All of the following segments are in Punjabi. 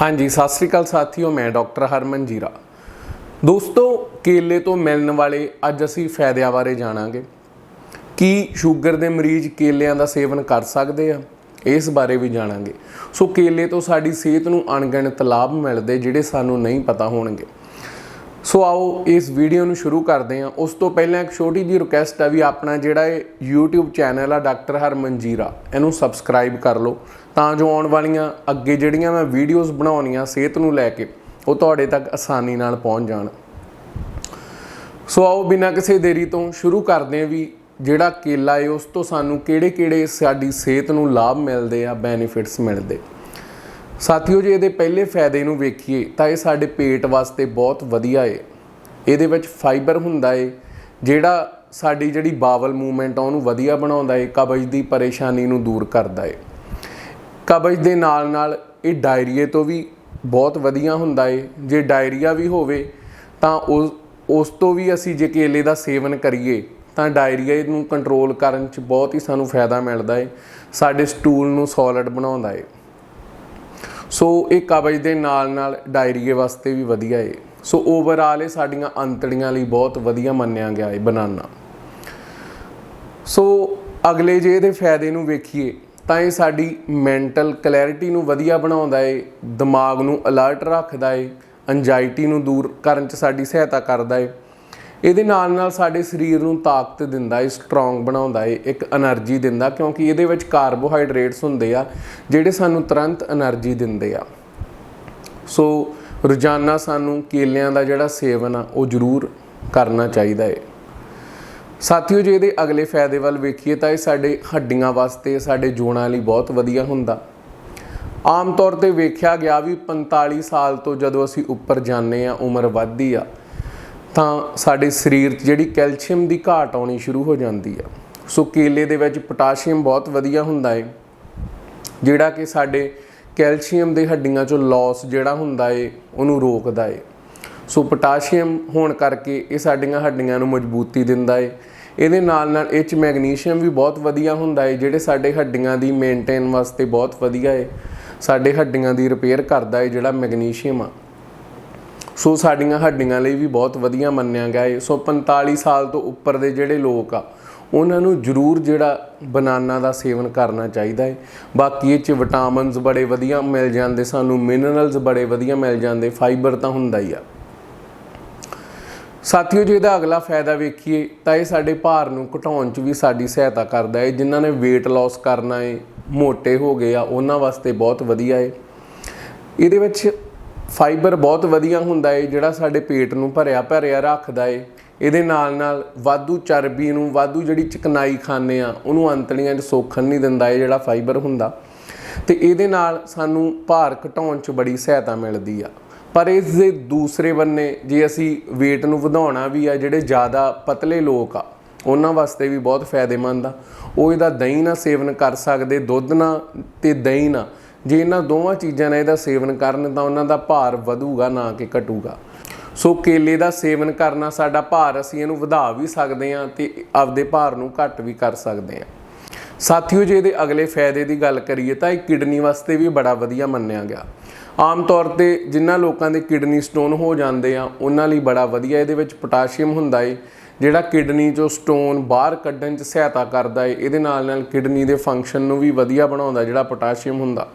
ਹਾਂਜੀ, ਸਤਿ ਸ੍ਰੀ ਅਕਾਲ ਸਾਥੀਓ, ਮੈਂ ਡਾਕਟਰ ਹਰਮਨ ਜੀਰਾ। ਦੋਸਤੋ, ਕੇਲੇ ਤੋਂ ਮਿਲਣ ਵਾਲੇ ਅੱਜ ਅਸੀਂ ਫਾਇਦਿਆਂ ਬਾਰੇ ਜਾਣਾਂਗੇ। ਕੀ ਸ਼ੂਗਰ ਦੇ ਮਰੀਜ਼ ਕੇਲਿਆਂ ਦਾ ਸੇਵਨ ਕਰ ਸਕਦੇ ਆ? ਇਸ ਬਾਰੇ ਵੀ ਜਾਣਾਂਗੇ। ਸੋ ਕੇਲੇ ਤੋਂ ਸਾਡੀ ਸਿਹਤ ਨੂੰ ਅਣਗਿਣਤ ਲਾਭ ਮਿਲਦੇ, ਜਿਹੜੇ ਸਾਨੂੰ ਨਹੀਂ ਪਤਾ ਹੋਣਗੇ। ਸੋ ਆਓ ਇਸ ਵੀਡੀਓ ਨੂੰ ਸ਼ੁਰੂ ਕਰਦੇ ਹਾਂ। ਉਸ ਤੋਂ ਪਹਿਲਾਂ ਇੱਕ ਛੋਟੀ ਜਿਹੀ ਰਿਕੁਐਸਟ ਆ ਵੀ ਆਪਣਾ ਜਿਹੜਾ ਇਹ YouTube ਚੈਨਲ ਆ ਡਾਕਟਰ ਹਰਮਨ ਜੀਰਾ, ਇਹਨੂੰ ਸਬਸਕ੍ਰਾਈਬ ਕਰ ਲਓ। ਤਾਂ ਜੋ ਆਉਣ ਵਾਲੀਆਂ ਅੱਗੇ ਜਿਹੜੀਆਂ ਮੈਂ ਵੀਡੀਓਜ਼ ਬਣਾਉਣੀਆਂ ਸਿਹਤ ਨੂੰ ਲੈ ਕੇ, ਉਹ ਤੁਹਾਡੇ ਤੱਕ ਆਸਾਨੀ ਨਾਲ ਪਹੁੰਚ ਜਾਣ। ਸੋ ਆਓ ਬਿਨਾਂ ਕਿਸੇ ਦੇਰੀ ਤੋਂ ਸ਼ੁਰੂ ਕਰਦੇ ਹਾਂ ਵੀ ਜਿਹੜਾ ਕੇਲਾ ਹੈ ਉਸ ਤੋਂ ਸਾਨੂੰ ਕਿਹੜੇ-ਕਿਹੜੇ ਸਾਡੀ ਸਿਹਤ ਨੂੰ ਲਾਭ ਮਿਲਦੇ ਆ ਬੈਨੀਫਿਟਸ ਮਿਲਦੇ। ਸਾਥੀਓ, ਜੇ ਇਹਦੇ ਪਹਿਲੇ ਫਾਇਦੇ ਨੂੰ ਵੇਖੀਏ, ਤਾਂ ਇਹ ਸਾਡੇ ਪੇਟ ਵਾਸਤੇ ਬਹੁਤ ਵਧੀਆ ਏ। ਇਹਦੇ ਵਿੱਚ ਫਾਈਬਰ ਹੁੰਦਾ ਏ, ਜਿਹੜਾ ਸਾਡੀ ਜਿਹੜੀ ਬਾਵਲ ਮੂਵਮੈਂਟ ਆ, ਉਹਨੂੰ ਵਧੀਆ ਬਣਾਉਂਦਾ ਏ, ਕਬਜ਼ ਦੀ ਪਰੇਸ਼ਾਨੀ ਨੂੰ ਦੂਰ ਕਰਦਾ ਏ। ਕਬਜ਼ ਦੇ ਨਾਲ ਨਾਲ ਇਹ ਡਾਇਰੀਏ ਤੋਂ ਵੀ ਬਹੁਤ ਵਧੀਆ ਹੁੰਦਾ ਏ। ਜੇ ਡਾਇਰੀਆ ਵੀ ਹੋਵੇ, ਤਾਂ ਉਸ ਉਸ ਤੋਂ ਵੀ ਅਸੀਂ ਜੇ ਕੇਲੇ ਦਾ ਸੇਵਨ ਕਰੀਏ, ਤਾਂ ਡਾਇਰੀਆ ਨੂੰ ਕੰਟਰੋਲ ਕਰਨ 'ਚ ਬਹੁਤ ਹੀ ਸਾਨੂੰ ਫਾਇਦਾ ਮਿਲਦਾ ਏ। ਸਾਡੇ ਸਟੂਲ ਨੂੰ ਸੋਲਿਡ ਬਣਾਉਂਦਾ ਏ। ਸੋ ਇਹ ਕਬਜ਼ ਦੇ ਨਾਲ ਨਾਲ ਡਾਇਰੀਏ ਵਾਸਤੇ ਵੀ ਵਧੀਆ ਏ। ਸੋ ਓਵਰਆਲ ਇਹ ਸਾਡੀਆਂ ਅੰਤੜੀਆਂ ਲਈ ਬਹੁਤ ਵਧੀਆ ਮੰਨਿਆ ਗਿਆ ਏ ਬਨਾਨਾ। ਸੋ ਅਗਲੇ ਜੇ ਇਹਦੇ ਫਾਇਦੇ ਨੂੰ ਵੇਖੀਏ, ਤਾਂ ਇਹ ਸਾਡੀ ਮੈਂਟਲ ਕਲੈਰਿਟੀ ਨੂੰ ਵਧੀਆ ਬਣਾਉਂਦਾ ਏ, ਦਿਮਾਗ ਨੂੰ ਅਲਰਟ ਰੱਖਦਾ ਏ ਐਂਜ਼ਾਈਟੀ ਨੂੰ ਦੂਰ ਕਰਨ 'ਚ ਸਾਡੀ ਸਹਾਇਤਾ ਕਰਦਾ ਏ। ਇਹਦੇ ਨਾਲ ਨਾਲ ਸਾਡੇ ਸਰੀਰ ਨੂੰ ਤਾਕਤ ਦਿੰਦਾ ਏ ਸਟਰੋਂਗ ਬਣਾਉਂਦਾ ਏ ਇੱਕ એનર્ਜੀ ਦਿੰਦਾ, ਕਿਉਂਕਿ ਇਹਦੇ ਵਿੱਚ ਕਾਰਬੋਹਾਈਡਰੇਟਸ ਹੁੰਦੇ ਆ, ਜਿਹੜੇ ਸਾਨੂੰ ਤੁਰੰਤ એનર્ਜੀ ਦਿੰਦੇ ਆ। ਸੋ ਰੋਜ਼ਾਨਾ ਸਾਨੂੰ ਕੇਲਿਆਂ ਦਾ ਜਿਹੜਾ ਸੇਵਨ ਆ, ਉਹ ਜ਼ਰੂਰ ਕਰਨਾ ਚਾਹੀਦਾ ਏ ਸਾਥੀਓ, ਜੇ ਇਹਦੇ ਅਗਲੇ ਫਾਇਦੇ ਵੱਲ ਵੇਖੀਏ, ਤਾਂ ਇਹ ਸਾਡੇ ਹੱਡੀਆਂ ਵਾਸਤੇ, ਸਾਡੇ ਜੋੜਾਂ ਲਈ ਬਹੁਤ ਵਧੀਆ ਹੁੰਦਾ। ਆਮ ਤੌਰ ਤੇ ਵੇਖਿਆ ਗਿਆ ਵੀ 45 ਸਾਲ ਤੋਂ ਜਦੋਂ ਅਸੀਂ ਉੱਪਰ ਜਾਂਦੇ ਆ ਉਮਰ ਵੱਧਦੀ ਆ ਤਾਂ ਸਾਡੇ ਸਰੀਰ 'ਚ ਜਿਹੜੀ ਕੈਲਸ਼ੀਅਮ ਦੀ ਘਾਟ ਆਉਣੀ ਸ਼ੁਰੂ ਹੋ ਜਾਂਦੀ ਆ। ਸੋ ਕੇਲੇ ਦੇ ਵਿੱਚ ਪੋਟਾਸ਼ੀਅਮ ਬਹੁਤ ਵਧੀਆ ਹੁੰਦਾ ਏ, ਜਿਹੜਾ ਕਿ ਸਾਡੇ ਕੈਲਸ਼ੀਅਮ ਦੇ ਹੱਡੀਆਂ 'ਚੋਂ ਲਾਸ ਜਿਹੜਾ ਹੁੰਦਾ ਏ, ਉਹਨੂੰ ਰੋਕਦਾ ਏ। ਸੋ ਪੋਟਾਸ਼ੀਅਮ ਹੋਣ ਕਰਕੇ ਇਹ ਸਾਡੀਆਂ ਹੱਡੀਆਂ ਨੂੰ ਮਜ਼ਬੂਤੀ ਦਿੰਦਾ ਏ। ਇਹਦੇ ਨਾਲ ਨਾਲ ਇਹ 'ਚ ਮੈਗਨੀਸ਼ੀਅਮ ਵੀ ਬਹੁਤ ਵਧੀਆ ਹੁੰਦਾ ਏ, ਜਿਹੜੇ ਸਾਡੇ ਹੱਡੀਆਂ ਦੀ ਮੇਨਟੇਨ ਵਾਸਤੇ ਬਹੁਤ ਵਧੀਆ ਏ। ਸਾਡੇ ਹੱਡੀਆਂ ਦੀ ਰਿਪੇਅਰ ਕਰਦਾ ਏ ਜਿਹੜਾ ਮੈਗਨੀਸ਼ੀਅਮ ਆ। ਸੋ ਸਾਡੀਆਂ ਹੱਡੀਆਂ ਲਈ ਵੀ ਬਹੁਤ ਵਧੀਆ ਮੰਨਿਆ ਗਿਆ ਏ ਸੋ 45 ਸਾਲ ਤੋਂ ਉੱਪਰ ਦੇ ਜਿਹੜੇ ਲੋਕ ਆ, ਉਹਨਾਂ ਨੂੰ ਜ਼ਰੂਰ ਜਿਹੜਾ ਬਨਾਨਾ ਦਾ ਸੇਵਨ ਕਰਨਾ ਚਾਹੀਦਾ ਹੈ। ਬਾਕੀ ਇਹ ਚ ਵਿਟਾਮਿਨਸ ਬੜੇ ਵਧੀਆ ਮਿਲ ਜਾਂਦੇ, ਸਾਨੂੰ ਮਿਨਰਲਸ ਬੜੇ ਵਧੀਆ ਮਿਲ ਜਾਂਦੇ, ਫਾਈਬਰ ਤਾਂ ਹੁੰਦਾ ਹੀ ਆ। ਸਾਥੀਓ, ਜੇ ਇਹਦਾ ਅਗਲਾ ਫਾਇਦਾ ਵੇਖੀਏ, ਤਾਂ ਇਹ ਸਾਡੇ ਭਾਰ ਨੂੰ ਘਟਾਉਣ 'ਚ ਵੀ ਸਾਡੀ ਸਹਾਇਤਾ ਕਰਦਾ ਹੈ। ਜਿਨ੍ਹਾਂ ਨੇ weight loss ਕਰਨਾ ਹੈ, ਮੋਟੇ ਹੋ ਗਏ ਆ, ਉਹਨਾਂ ਵਾਸਤੇ ਬਹੁਤ ਵਧੀਆ ਹੈ। ਇਹਦੇ ਵਿੱਚ ਫਾਈਬਰ ਬਹੁਤ ਵਧੀਆ ਹੁੰਦਾ ਏ, ਜਿਹੜਾ ਸਾਡੇ ਪੇਟ ਨੂੰ ਭਰਿਆ ਭਰਿਆ ਰੱਖਦਾ ਏ। ਇਹਦੇ ਨਾਲ ਨਾਲ ਵਾਧੂ ਚਰਬੀ ਨੂੰ, ਵਾਧੂ ਜਿਹੜੀ ਚਿਕਨਾਈ ਖਾਂਦੇ ਆ, ਉਹਨੂੰ ਅੰਤੜੀਆਂ 'ਚ ਸੋਖਣ ਨਹੀਂ ਦਿੰਦਾ ਏ ਜਿਹੜਾ ਫਾਈਬਰ ਹੁੰਦਾ। ਤੇ ਇਹਦੇ ਨਾਲ ਸਾਨੂੰ ਭਾਰ ਘਟਾਉਣ 'ਚ ਬੜੀ ਸਹਾਇਤਾ ਮਿਲਦੀ ਆ। ਪਰ ਇਸ ਦੇ ਦੂਸਰੇ ਬੰਨੇ ਜੇ ਅਸੀਂ weight ਨੂੰ ਵਧਾਉਣਾ ਵੀ ਆ, ਜਿਹੜੇ ਜ਼ਿਆਦਾ ਪਤਲੇ ਲੋਕ ਆ, ਉਹਨਾਂ ਵਾਸਤੇ ਵੀ ਬਹੁਤ ਫਾਇਦੇਮੰਦ ਆ। ਉਹ ਇਹਦਾ ਦਹੀਂ ਨਾਲ ਸੇਵਨ ਕਰ ਸਕਦੇ, ਦੁੱਧ ਨਾਲ ਤੇ ਦਹੀਂ ਨਾਲ। ਜੇ ਇਹਨਾਂ ਦੋਵਾਂ ਚੀਜ਼ਾਂ ਨਾਲ ਇਹਦਾ ਸੇਵਨ ਕਰਨ ਤਾਂ ਉਹਨਾਂ ਦਾ ਭਾਰ ਵਧੂਗਾ, ਨਾ ਕਿ ਘਟੂਗਾ। ਸੋ ਕੇਲੇ ਦਾ ਸੇਵਨ ਕਰਨਾ ਸਾਡਾ ਭਾਰ, ਅਸੀਂ ਇਹਨੂੰ ਵਧਾ ਵੀ ਸਕਦੇ ਹਾਂ ਤੇ ਆਪਦੇ ਭਾਰ ਨੂੰ ਘਟ ਵੀ ਕਰ ਸਕਦੇ ਹਾਂ। ਸਾਥੀਓ, ਜੇ ਇਹਦੇ ਅਗਲੇ ਫਾਇਦੇ ਦੀ ਗੱਲ ਕਰੀਏ ਤਾਂ ਇਹ ਕਿਡਨੀ ਵਾਸਤੇ ਵੀ ਬੜਾ ਵਧੀਆ ਮੰਨਿਆ ਗਿਆ। ਆਮ ਤੌਰ ਤੇ ਜਿਨ੍ਹਾਂ ਲੋਕਾਂ ਦੇ ਕਿਡਨੀ ਸਟੋਨ ਹੋ ਜਾਂਦੇ ਆ, ਉਹਨਾਂ ਲਈ ਬੜਾ ਵਧੀਆ ਇਹਦੇ ਵਿੱਚ ਪੋਟਾਸ਼ੀਅਮ ਹੁੰਦਾ ਏ, ਜਿਹੜਾ ਕਿਡਨੀ ਚੋਂ ਸਟੋਨ ਬਾਹਰ ਕੱਢਣ 'ਚ ਸਹਾਇਤਾ ਕਰਦਾ ਏ, ਇਹਦੇ ਨਾਲ ਨਾਲ ਕਿਡਨੀ ਦੇ ਫੰਕਸ਼ਨ ਨੂੰ ਵੀ ਵਧੀਆ ਬਣਾਉਂਦਾ ਜਿਹੜਾ ਪੋਟਾਸ਼ੀਅਮ ਹੁੰਦਾ।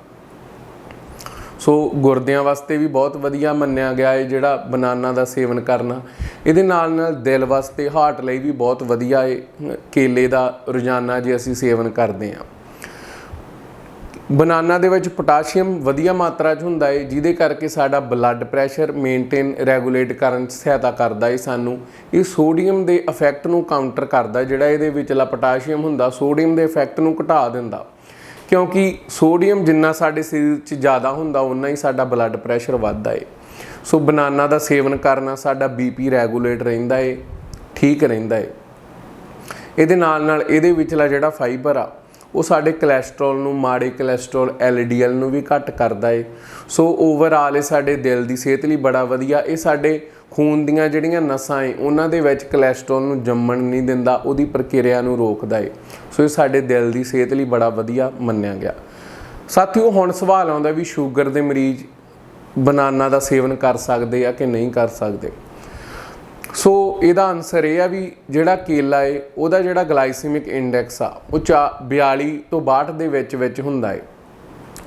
ਸੋ ਗੁਰਦਿਆਂ ਵਾਸਤੇ ਵੀ ਬਹੁਤ ਵਧੀਆ ਮੰਨਿਆ ਗਿਆ ਹੈ ਜਿਹੜਾ ਬਨਾਨਾ ਦਾ ਸੇਵਨ ਕਰਨਾ। ਇਹਦੇ ਨਾਲ ਨਾਲ ਦਿਲ ਵਾਸਤੇ, ਹਾਰਟ ਲਈ ਵੀ ਬਹੁਤ ਵਧੀਆ ਹੈ ਕੇਲੇ ਦਾ ਰੋਜ਼ਾਨਾ ਜੇ ਅਸੀਂ ਸੇਵਨ ਕਰਦੇ ਹਾਂ। ਬਨਾਨਾ ਦੇ ਵਿੱਚ ਪੋਟਾਸ਼ੀਅਮ ਵਧੀਆ ਮਾਤਰਾ 'ਚ ਹੁੰਦਾ ਹੈ ਜਿਹਦੇ ਕਰਕੇ ਸਾਡਾ ਬਲੱਡ ਪ੍ਰੈਸ਼ਰ ਮੇਨਟੇਨ, ਰੈਗੂਲੇਟ ਕਰਨ 'ਚ ਸਹਾਇਤਾ ਕਰਦਾ ਹੈ ਸਾਨੂੰ। ਇਹ ਸੋਡੀਅਮ ਦੇ ਇਫੈਕਟ ਨੂੰ ਕਾਊਂਟਰ ਕਰਦਾ, ਜਿਹੜਾ ਇਹਦੇ ਵਿਚਲਾ ਪੋਟਾਸ਼ੀਅਮ ਹੁੰਦਾ, ਸੋਡੀਅਮ ਦੇ ਇਫੈਕਟ ਨੂੰ ਘਟਾ ਦਿੰਦਾ। ਕਿਉਂਕਿ ਸੋਡੀਅਮ ਜਿੰਨਾ ਸਾਡੇ ਸਰੀਰ 'ਚ ਜ਼ਿਆਦਾ ਹੁੰਦਾ ਉਨਾ ਹੀ ਸਾਡਾ ਬਲੱਡ ਪ੍ਰੈਸ਼ਰ ਵੱਧਦਾ ਏ। ਸੋ ਬਨਾਨਾ ਦਾ ਸੇਵਨ ਕਰਨਾ ਸਾਡਾ ਬੀਪੀ ਰੈਗੂਲੇਟ ਰਹਿੰਦਾ ਏ, ਠੀਕ ਰਹਿੰਦਾ ਏ। ਇਹਦੇ ਨਾਲ ਨਾਲ ਇਹਦੇ ਵਿਚਲਾ ਜਿਹੜਾ ਫਾਈਬਰ ਆ ਉਹ ਸਾਡੇ ਕੋਲੇਸਟ੍ਰੋਲ ਨੂੰ, ਮਾੜੇ ਕੋਲੇਸਟ੍ਰੋਲ ਐਲਡੀਐਲ ਨੂੰ ਵੀ ਘੱਟ ਕਰਦਾ ਏ। ਸੋ ਓਵਰਆਲ ਇਹ ਸਾਡੇ ਦਿਲ ਦੀ ਸਿਹਤ ਲਈ ਬੜਾ ਵਧੀਆ। ਇਹ ਸਾਡੇ ਖੂਨ ਦੀਆਂ ਜਿਹੜੀਆਂ ਨਸਾਂ ਏ, ਉਹਨਾਂ ਦੇ ਵਿੱਚ ਕੋਲੇਸਟ੍ਰੋਲ ਨੂੰ ਜੰਮਣ ਨਹੀਂ ਦਿੰਦਾ, ਉਹਦੀ ਪ੍ਰਕਿਰਿਆ ਨੂੰ ਰੋਕਦਾ ਏ। ਸੋ ਇਹ ਸਾਡੇ ਦਿਲ ਦੀ ਸਿਹਤ ਲਈ ਬੜਾ ਵਧੀਆ ਮੰਨਿਆ ਗਿਆ। ਸਾਥੀਓ, ਹੁਣ ਸਵਾਲ ਆਉਂਦਾ ਵੀ ਸ਼ੂਗਰ ਦੇ ਮਰੀਜ਼ ਬਨਾਨਾ ਦਾ ਸੇਵਨ ਕਰ ਸਕਦੇ ਆ ਕਿ ਨਹੀਂ ਕਰ ਸਕਦੇ? ਸੋ ਇਹਦਾ ਆਨਸਰ ਇਹ ਆ ਵੀ ਜਿਹੜਾ ਕੇਲਾ ਏ, ਉਹਦਾ ਜਿਹੜਾ ਗਲਾਈਸੀਮਿਕ ਇੰਡੈਕਸ ਆ, ਉਹ ਚਾ- 42 ਤੋਂ 62 ਦੇ ਵਿੱਚ ਵਿੱਚ ਹੁੰਦਾ ਏ।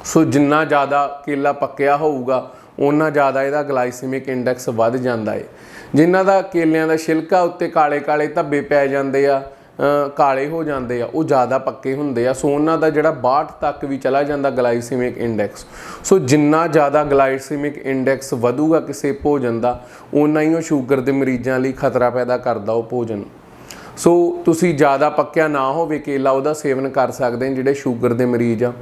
ਸੋ ਜਿੰਨਾ ਜ਼ਿਆਦਾ ਕੇਲਾ ਪੱਕਿਆ ਹੋਊਗਾ ਉਹਨਾਂ ਜ਼ਿਆਦਾ ਇਹਦਾ ਗਲਾਈਸੀਮਿਕ ਇੰਡੈਕਸ ਵੱਧ ਜਾਂਦਾ ਏ। ਜਿਨ੍ਹਾਂ ਦਾ ਕੇਲਿਆਂ ਦਾ ਛਿਲਕਾ ਉੱਤੇ ਕਾਲੇ ਕਾਲੇ ਧੱਬੇ ਪੈ ਜਾਂਦੇ ਆ ਕਾਲੇ ਹੋ ਜਾਂਦੇ ਆ, ਉਹ ਜ਼ਿਆਦਾ ਪੱਕੇ ਹੁੰਦੇ ਆ। ਸੋ ਉਹਨਾਂ ਦਾ ਜਿਹੜਾ 62 ਤੱਕ ਵੀ ਚਲਾ ਜਾਂਦਾ ਗਲਾਈਸੀਮਿਕ ਇੰਡੈਕਸ। ਸੋ ਜਿੰਨਾ ਜ਼ਿਆਦਾ ਗਲਾਈਸੀਮਿਕ ਇੰਡੈਕਸ ਵਧੂਗਾ ਕਿਸੇ ਭੋਜਨ ਦਾ ਉਨਾ ਹੀ ਉਹ ਸ਼ੂਗਰ ਦੇ ਮਰੀਜ਼ਾਂ ਲਈ ਖਤਰਾ ਪੈਦਾ ਕਰਦਾ ਉਹ ਭੋਜਨ। ਸੋ ਤੁਸੀਂ ਜ਼ਿਆਦਾ ਪੱਕਿਆ ਨਾ ਹੋਵੇ ਕੇਲਾ, ਉਹਦਾ ਸੇਵਨ ਕਰ ਸਕਦੇ ਜਿਹੜੇ ਸ਼ੂਗਰ ਦੇ ਮਰੀਜ਼ ਆ।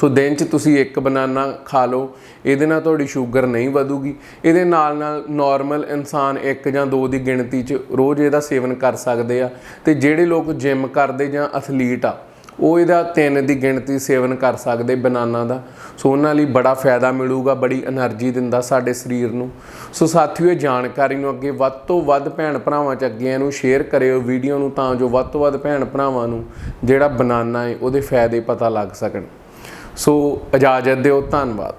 ਸੋ ਦਿਨ 'ਚ ਤੁਸੀਂ ਇੱਕ ਬਨਾਨਾ ਖਾ ਲਓ, ਇਹਦੇ ਨਾਲ ਤੁਹਾਡੀ ਸ਼ੂਗਰ ਨਹੀਂ ਵਧੂਗੀ। ਇਹਦੇ ਨਾਲ ਨਾਲ ਨਾਰਮਲ ਇਨਸਾਨ ਇੱਕ ਜਾਂ ਦੋ ਦੀ ਗਿਣਤੀ 'ਚ ਰੋਜ਼ ਇਹਦਾ ਸੇਵਨ ਕਰ ਸਕਦੇ ਆ। ਤੇ ਜਿਹੜੇ ਲੋਕ ਜਿਮ ਕਰਦੇ ਜਾਂ ਅਥਲੀਟ ਆ, ਉਹ ਇਹਦਾ ਤਿੰਨ ਦੀ ਗਿਣਤੀ ਸੇਵਨ ਕਰ ਸਕਦੇ ਬਨਾਨਾ ਦਾ। ਸੋ ਉਹਨਾਂ ਲਈ ਬੜਾ ਫਾਇਦਾ ਮਿਲੂਗਾ, ਬੜੀ એનર્ਜੀ ਦਿੰਦਾ ਸਾਡੇ ਸਰੀਰ ਨੂੰ। ਸੋ ਸਾਥੀਓ, ਇਹ ਜਾਣਕਾਰੀ ਨੂੰ ਅੱਗੇ ਵੱਧ ਤੋਂ ਵੱਧ ਭੈਣ ਭਰਾਵਾਂ ਚ ਅੱਗੇ ਇਹਨੂੰ ਸ਼ੇਅਰ ਕਰਿਓ ਵੀਡੀਓ ਨੂੰ, ਤਾਂ ਜੋ ਵੱਧ ਤੋਂ ਵੱਧ ਭੈਣ ਭਰਾਵਾਂ ਨੂੰ ਜਿਹੜਾ ਬਨਾਨਾ ਹੈ ਉਹਦੇ ਫਾਇਦੇ ਪਤਾ ਲੱਗ ਸਕਣ। ਸੋ ਇਜਾਜ਼ਤ ਦਿਓ ਧੰਨਵਾਦ।